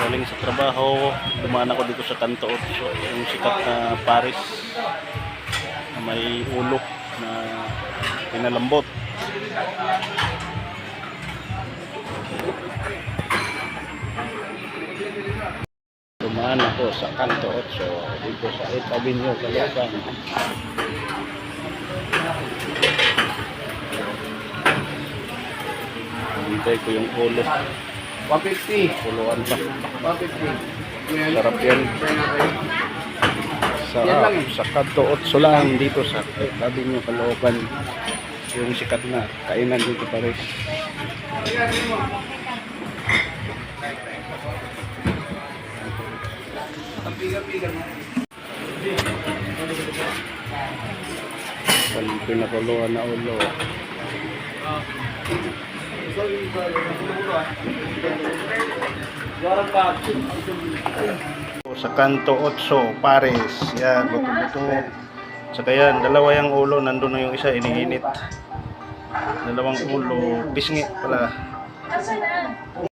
Galing sa trabaho, dumaan ako dito sa Kanto 8, yung sikat na Paris na may ulo na pinalambot. Dumaan ako sa Kanto 8, dito sa 8th Avenue, Caloocan. Hintay ko yung ulo. 150. Puluan pa. 150. Sarap yan. Sa, Yan lang eh. sa Kanto 8 lang dito sa tabi nyo Caloocan. Yung sikat na kainan dito Paris. Ang pinakuluan na ulo. Sa kanto 8, Pares. Yan, buto-buto. Saka yan, dalawa yung ulo. Nandun na yung isa, iniinit. Dalawang ulo. Pisngi pala.